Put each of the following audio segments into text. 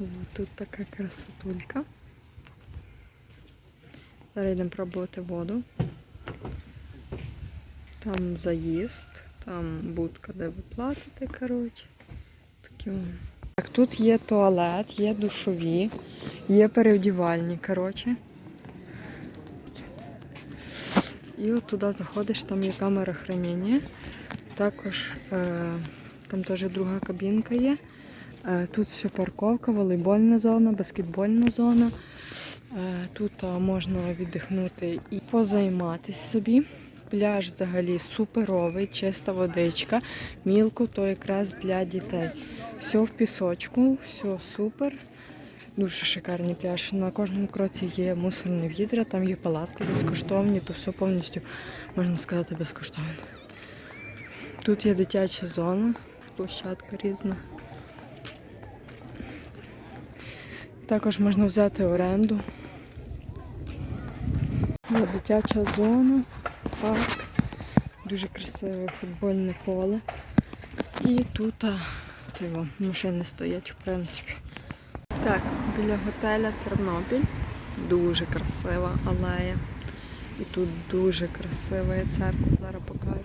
О, тут така красотулька. Зараз йдемо пробувати воду. Там заїзд, там будка, де ви платите, коротше. Так, тут є туалет, є душові, є переодівальні, коротше. І от туди заходиш, там є камера хранення. Також е, там теж друга кабінка є. Е, тут ще парковка, волейбольна зона, баскетбольна зона. Е, тут е, можна віддихнути і позайматися собі. Пляж взагалі суперовий, чиста водичка. Мілко то якраз для дітей. Все в пісочку, все супер. Дуже шикарний пляж. На кожному кроці є мусорні відра, там є палатки безкоштовні, то все повністю, можна сказати, безкоштовно. Тут є дитяча зона, площадка різна. Також можна взяти оренду. Дитяча зона, парк, дуже красиве футбольне поле. І тут тиво, машини стоять, в принципі. Так, біля готеля Тернопіль. Дуже красива алея. І тут дуже красива церква, зараз покажу.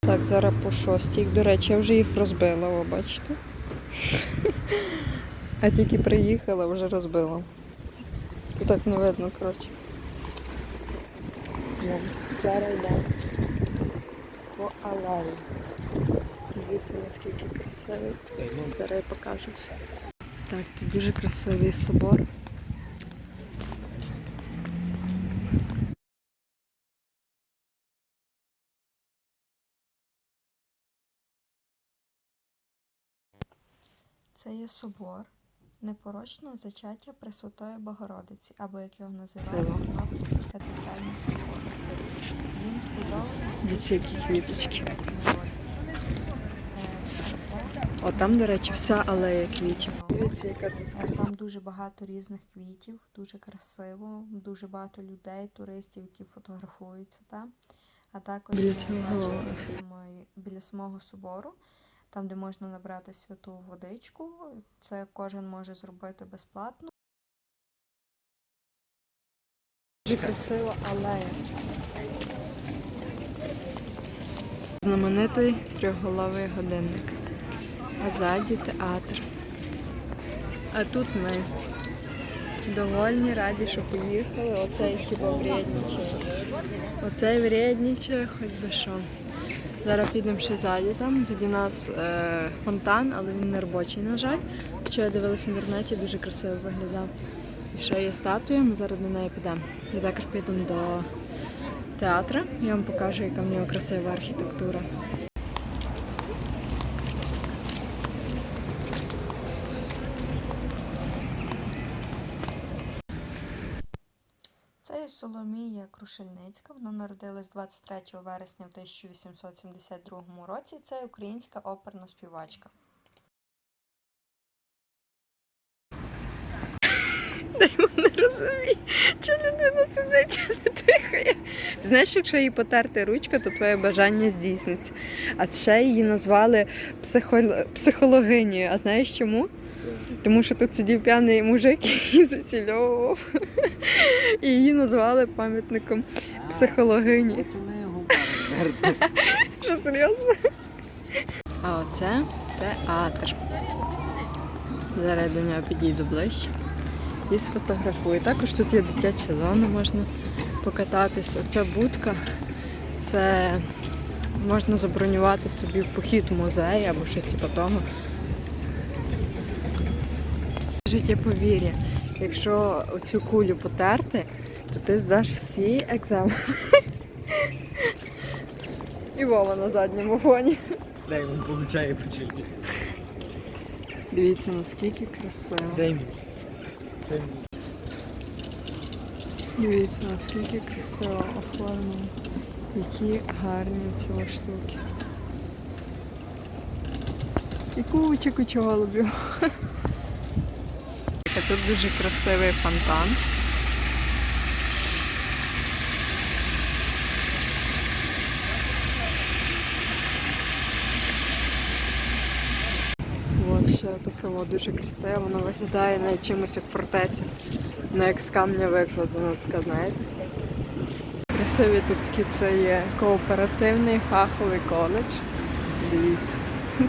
Так, зараз по шостій. До речі, я вже їх розбила, ви бачите? А тільки приїхала, вже розбила. І так не видно, коротше. Зараз йдемо по алеї. Дивіться, наскільки красивий. Зараз я покажу все. Так, тут дуже красивий собор. Це є собор непорочного зачаття Пресвятої Богородиці, або як його називають, Тернопільський катедральний собор. Він збудований квіточки. Е, О, там, до речі, вся алея квітів. Дивіться, яка тут Е. Там дуже багато різних квітів, дуже красиво, дуже багато людей, туристів, які фотографуються там. А також біля, самої, біля самого собору, там, де можна набрати святу водичку. Це кожен може зробити безплатно. Дуже красива алея. Знаменитий трьохголовий годинник. А ззаді театр. А тут ми довольні, раді, що поїхали. Оцей хіба вреднічає. Оцей вреднічає, хоч би що. Зараз підемо ще ззаді там. Ззаді нас е, фонтан, але він не робочий, на жаль. Що я дивилася в інтернеті, дуже красиво виглядав. І ще є статуя, ми зараз до неї підемо. Я також підемо до театру. Я вам покажу, яка в нього красива архітектура. Це є Соломія Крушельницька. Вона народилась 23 вересня в 1872 році. Це українська оперна співачка. Не розумію, чого людина сидить, не дихає. Знаєш, якщо їй потерти ручку, то твоє бажання здійсниться. А ще її назвали психо... психологинею. А знаєш чому? Тому що тут сидів п'яний мужик і зацільовував. І її назвали пам'ятником психологині. Що серйозно? А оце театр. Зараз я до нього підійду ближче і сфотографую. Також тут є дитяча зона, можна покататися. Оця будка це можна забронювати собі в похід в музей або щось типу того. Життя повір'я. Якщо оцю кулю потерти, то ти здаш всі екзамени. І Вова на задньому фоні. Дай він получає почерки. Дивіться, наскільки красиво. Дай йому. Дивіться, наскільки красиво оформлено. Які гарні ось штуки. І куча куча голубів. Тут дуже красивий фонтан. От ще таке дуже красиве, воно виглядає навіть чимось як фортеця. Не як з камня викладено, така, знаєте. Красиві тут такі це є кооперативний фаховий коледж. Дивіться.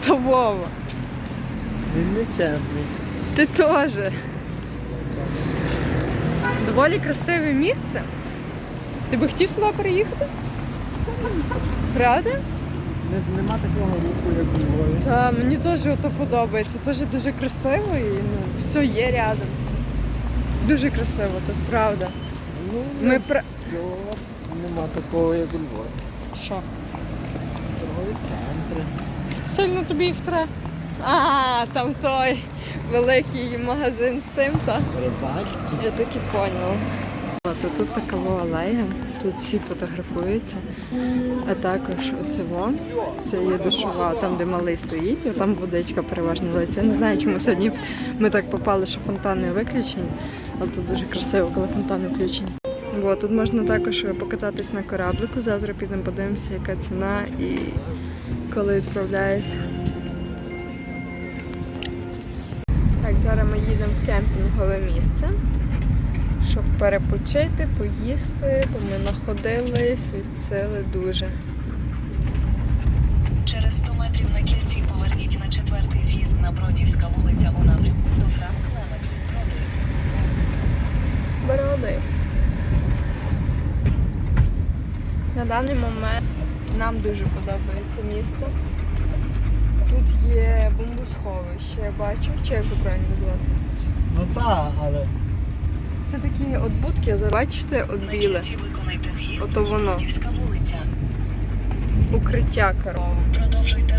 Та Вова. Він не чемний. Ти теж. Доволі красиве місце. Ти би хотів сюди переїхати? Правда? Не, нема такого руху, як у Львові. Та мені теж ото подобається. Теж дуже красиво і ну, все є рядом. Дуже красиво тут, правда. Ну, Ми пр- все, нема такого, як у Львові. Що? Торгові центри. Сильно тобі їх треба? А, там той великий магазин з тим, так? Рибальські. Я так і поняла. От, тут така алея, тут всі фотографуються, а також оцево, це є душова, там де малий стоїть, а там водичка переважно литься. Я не знаю, чому сьогодні ми так попали, що фонтани виключені, але тут дуже красиво, коли фонтани включені. Во, тут можна також покататись на кораблику. Завтра підемо подивимося, яка ціна і коли відправляється. Так, зараз ми їдемо в кемпінгове місце щоб перепочити, поїсти, бо ми находились від сили дуже. Через 100 метрів на кільці поверніть на четвертий з'їзд на Бродівська вулиця у напрямку до Франк Лемекс Бродвей. Бороди. На даний момент нам дуже подобається місто. Тут є бомбосховище, я бачу, чи як правильно назвати. Ну так, але Це такі от будки, бачите, от біле. Ото воно. Укриття корова.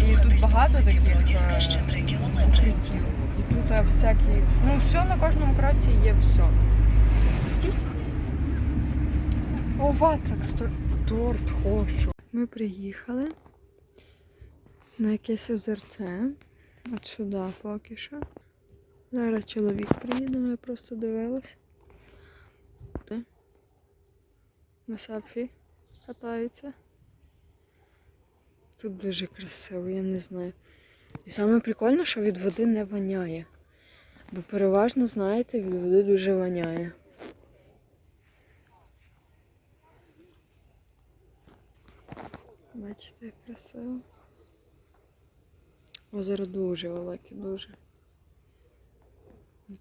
І тут багато таких, е, ще 3 кілометри. укриттів. І тут е, всякі. Ну, все на кожному кроці є все. Стіть. О, Вацак, торт хочу. Ми приїхали на якесь озерце. От сюди поки що. Зараз чоловік приїде, я просто дивилась. Де? На селфі катаються. Тут дуже красиво, я не знаю. І саме прикольне, що від води не воняє. Бо переважно, знаєте, від води дуже воняє. Бачите, як красиво. Озеро дуже велике, дуже.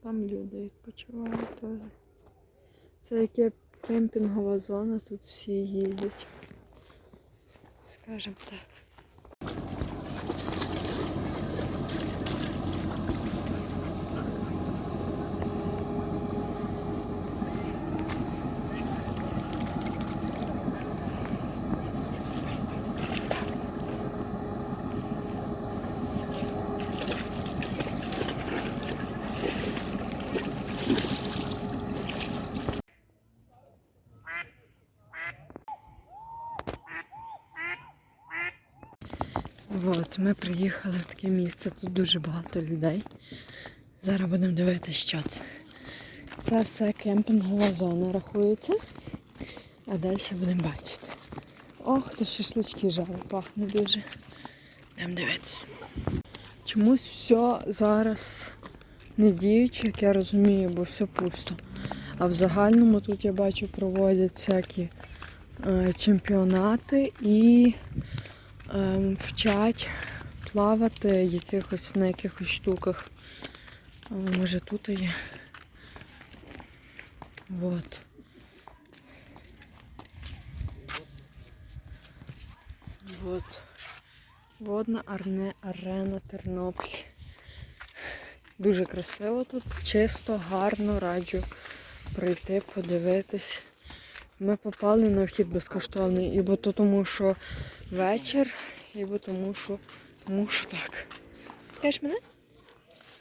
Там люди відпочивають теж. Це яке кемпінгова зона, тут всі їздять. Скажем так. От, ми приїхали в таке місце. Тут дуже багато людей. Зараз будемо дивитися, що це. Це все кемпінгова зона рахується. А далі будемо бачити. Ох, тут шашлички жарять, пахне дуже. Будемо дивитися. Чомусь все зараз не діюче, як я розумію, бо все пусто. А в загальному тут я бачу проводять всякі е, чемпіонати і вчать плавати якихось на якихось штуках. Може тут є. Вот. Вот. Водна арне, арена Тернопіль. Дуже красиво тут, чисто, гарно, раджу прийти, подивитись. Ми попали на вхід безкоштовний, бо то тому, що вечір, і бо тому, що що так. Теж мене?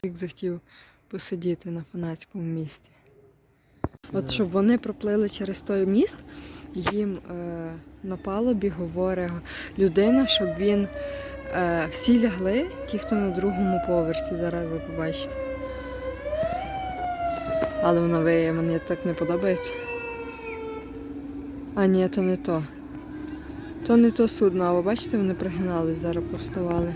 Як захотів посидіти на фанатському місці. От щоб вони проплили через той міст, їм е, на палубі говорить людина, щоб він е, всі лягли, ті, хто на другому поверсі, зараз ви побачите. Але воно виє, мені так не подобається. А ні, то не то. То не то судно, але бачите, вони пригинали, зараз повставали.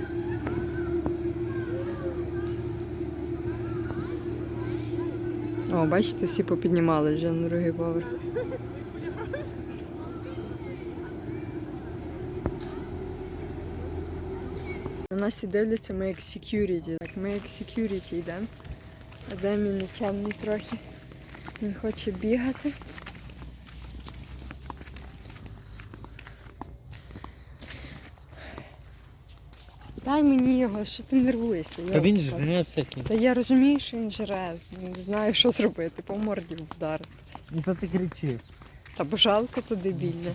О, бачите, всі попіднімали вже на другий поверх. На нас і дивляться ми як security. Так, ми як security йдемо. А де мій не трохи. Він хоче бігати. Його, що ти нервуєшся? Та він жре всякий. Та я розумію, що він жре. Не знаю, що зробити, по морді вдарити. Ну то ти кричиш. Та бо жалко то дебільне.